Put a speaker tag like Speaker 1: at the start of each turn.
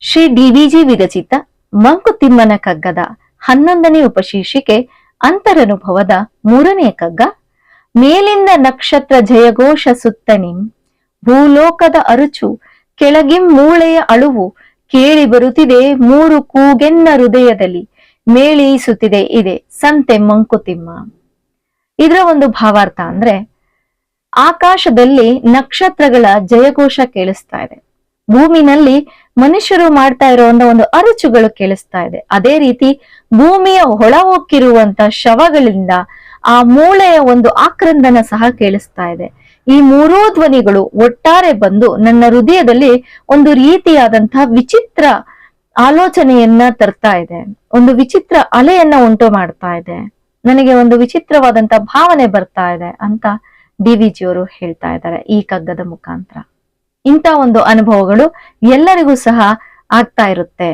Speaker 1: ಶ್ರೀ ಡಿವಿಜಿ ವಿರಚಿತ ಮಂಕುತಿಮ್ಮನ ಕಗ್ಗದ ಹನ್ನೊಂದನೇ ಉಪಶೀರ್ಷಿಕೆ ಅಂತರನುಭವದ ಮೂರನೇ ಕಗ್ಗ. ಮೇಲಿಂದ ನಕ್ಷತ್ರ ಜಯಘೋಷ ಸುತ್ತನಿಂ ಭೂಲೋಕದ ಅರುಚು, ಕೆಳಗಿಂ ಮೂಳೆಯ ಅಳುವು, ಕೇಳಿ ಬರುತ್ತಿದೆ ಮೂರು ಕೂಗೆನ್ನ ಹೃದಯದಲ್ಲಿ ಮೇಳೀಸುತ್ತಿದೆ ಇದೆ ಸಂತೆ ಮಂಕುತಿಮ್ಮ. ಇದರ ಒಂದು ಭಾವಾರ್ಥ ಅಂದ್ರೆ, ಆಕಾಶದಲ್ಲಿ ನಕ್ಷತ್ರಗಳ ಜಯಘೋಷ ಕೇಳಿಸ್ತಾ ಇದೆ. ಭೂಮಿನಲ್ಲಿ ಮನುಷ್ಯರು ಮಾಡ್ತಾ ಇರುವಂತ ಒಂದು ಅರುಚುಗಳು ಕೇಳಿಸ್ತಾ ಇದೆ. ಅದೇ ರೀತಿ ಭೂಮಿಯ ಒಳ ಹೊಕ್ಕಿರುವಂತ ಶವಗಳಿಂದ ಆ ಮೂಳೆಯ ಒಂದು ಆಕ್ರಂದನ ಸಹ ಕೇಳಿಸ್ತಾ ಇದೆ. ಈ ಮೂರೂ ಧ್ವನಿಗಳು ಒಟ್ಟಾರೆ ಬಂದು ನನ್ನ ಹೃದಯದಲ್ಲಿ ಒಂದು ರೀತಿಯಾದಂತಹ ವಿಚಿತ್ರ ಆಲೋಚನೆಯನ್ನ ತರ್ತಾ ಇದೆ. ಒಂದು ವಿಚಿತ್ರ ಅಲೆಯನ್ನ ಉಂಟು ಮಾಡ್ತಾ ಇದೆ. ನನಗೆ ಒಂದು ವಿಚಿತ್ರವಾದಂತ ಭಾವನೆ ಬರ್ತಾ ಇದೆ ಅಂತ ಡಿ ವಿ ಜಿಯವರು ಹೇಳ್ತಾ ಇದ್ದಾರೆ ಈ ಕಗ್ಗದ ಮುಖಾಂತರ. ಇಂಥ ಒಂದು ಅನುಭವಗಳು ಎಲ್ಲರಿಗೂ ಸಹ ಆಗ್ತಾ ಇರುತ್ತೆ.